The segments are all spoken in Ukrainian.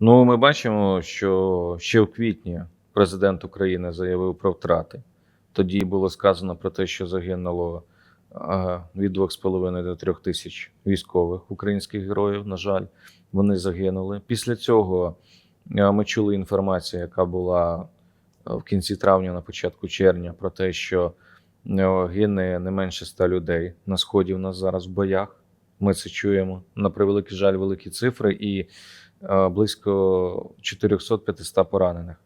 Ну, ми бачимо, що ще в квітні президент України заявив про втрати. Тоді було сказано про те, що загинуло від 2,5 до 3 тисяч військових українських героїв. На жаль, вони загинули. Після цього ми чули інформацію, яка була в кінці травня, на початку червня, про те, що гине не менше 100 людей на сході. У нас зараз в боях. Ми це чуємо. На превеликий жаль, великі цифри і е, близько 400-500 поранених.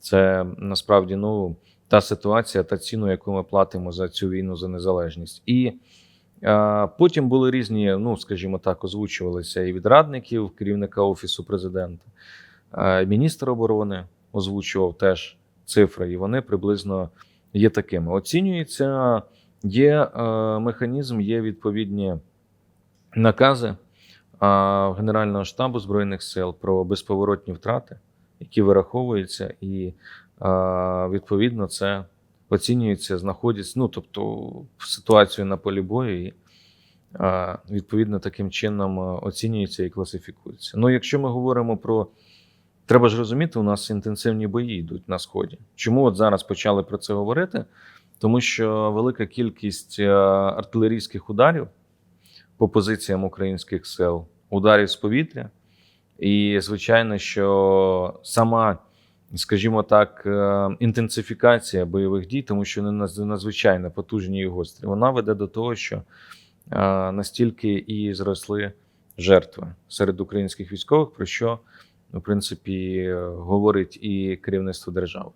Це насправді ну, та ситуація, та ціну, яку ми платимо за цю війну за незалежність. І е, потім були різні, ну скажімо так, озвучувалися і від радників, керівника офісу президента, е, міністр оборони озвучував теж цифри, і вони приблизно є такими. Оцінюється, є е, механізм, є відповідні накази Генерального штабу Збройних сил про безповоротні втрати, які вираховуються, і відповідно це оцінюється, знаходиться, ну тобто ситуацію на полі бою, і відповідно таким чином оцінюється і класифікується. Ну, якщо ми говоримо про треба ж розуміти, у нас інтенсивні бої йдуть на сході. Чому от зараз почали про це говорити? Тому що велика кількість артилерійських ударів по позиціям українських сил, ударів з повітря. І, звичайно, що сама, скажімо так, е, інтенсифікація бойових дій, тому що вони надзвичайно потужні і гострі, вона веде до того, що е, настільки і зросли жертви серед українських військових, про що, в принципі, говорить і керівництво держави.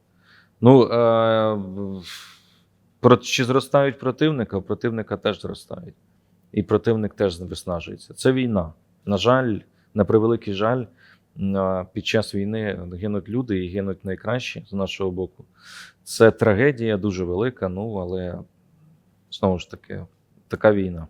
Ну, е, чи зростають противника? Противника теж зростають і противник теж виснажується. Це війна. На жаль, на превеликий жаль, під час війни гинуть люди і гинуть найкращі з нашого боку. Це трагедія дуже велика. Ну але знову ж таки, така війна.